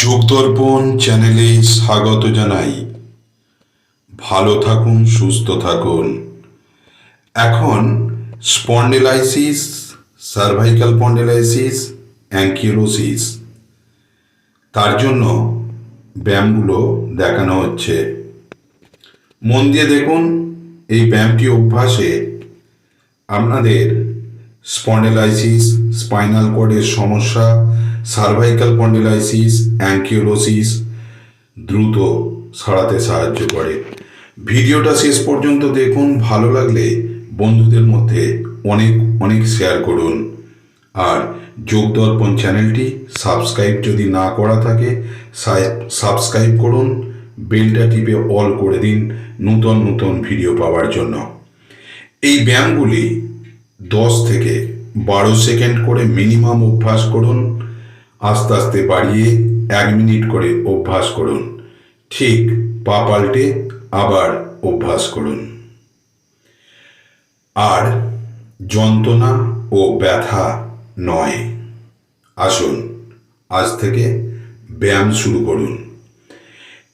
যোগদর্পণ চ্যানেলে স্বাগত জানাই। ভালো থাকুন, সুস্থ থাকুন। এখন স্পন্ডেলাইসিস সার্ভাইকাল স্পন্ডেলাইসিস অ্যাঙ্কিওলোসিস তার জন্য ব্যায়ামগুলো দেখানো হচ্ছে। মন দিয়ে দেখুন, এই ব্যায়ামটি অভ্যাসে আপনাদের স্পন্ডেলাইসিস স্পাইনাল কর্ডের সমস্যা সার্ভাইকাল স্পন্ডেলাইসিস অ্যাঙ্কিওলোসিস দ্রুত সারাতে সাহায্য করে। ভিডিওটা শেষ পর্যন্ত দেখুন, ভালো লাগলে বন্ধুদের মধ্যে অনেক অনেক শেয়ার করুন। আর যোগদর্পণ চ্যানেলটি সাবস্ক্রাইব যদি না করা থাকে সাবস্ক্রাইব করুন, বেলটা টিপে অল করে দিন নূতন নূতন ভিডিও পাওয়ার জন্য। এই ব্যায়ামগুলি দশ থেকে বারো সেকেন্ড করে মিনিমাম অভ্যাস করুন। আস্তে আস্তে বাড়িয়ে এক মিনিট করে অভ্যাস করুন। ঠিক পা পাল্টে আবার অভ্যাস করুন। আর যন্ত্রণা ও ব্যথা নয়। আসুন, আজ থেকে ব্যায়াম শুরু করুন।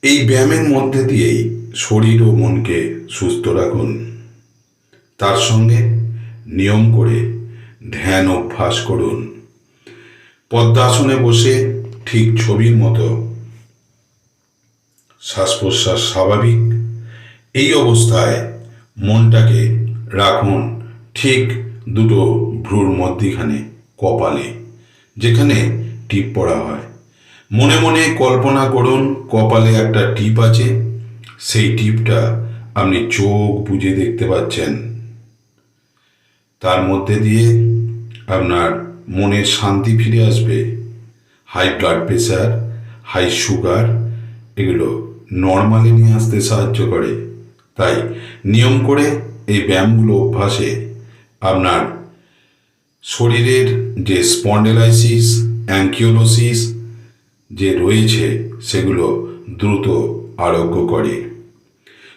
এই ব্যায়ামের মধ্যে দিয়েই শরীর ও মনকে সুস্থ রাখুন। তার সঙ্গে নিয়ম করে ধ্যান অভ্যাস করুন। পদ্মাসনে বসে ঠিক ছবির মতো। শ্বাস প্রশ্বাস স্বাভাবিক। এই অবস্থায় মনটাকে রাখুন ঠিক দুটো ভ্রুর মধ্যিখানে, কপালে, যেখানে টিপ পড়া হয়। মনে মনে কল্পনা করুন, কপালে একটা টিপ আছে। সেই টিপটা আপনি চোখ বুজে দেখতে পাচ্ছেন। তার মধ্যে দিয়ে আপনার মনের শান্তি ফিরে আসবে। High blood pressure high sugar এগুলো নর্মালি নিয়ে আসতে সাহায্য করে। তাই নিয়ম করে এই ব্যায়ামগুলো অভ্যাসে আপনার শরীরের যে স্পন্ডেলাইসিস অ্যাঙ্কিওলোসিস যে রয়েছে, সেগুলো দ্রুত আরোগ্য করে।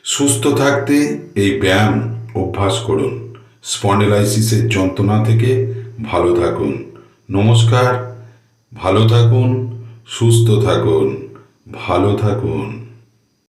সুস্থ থাকতে এই ব্যায়াম অভ্যাস করুন। স্পন্ডেলাইসিসের যন্ত্রণা থেকে ভালো থাকুন। নমস্কার ভালো থাকুন সুস্থ থাকুন ভালো থাকুন।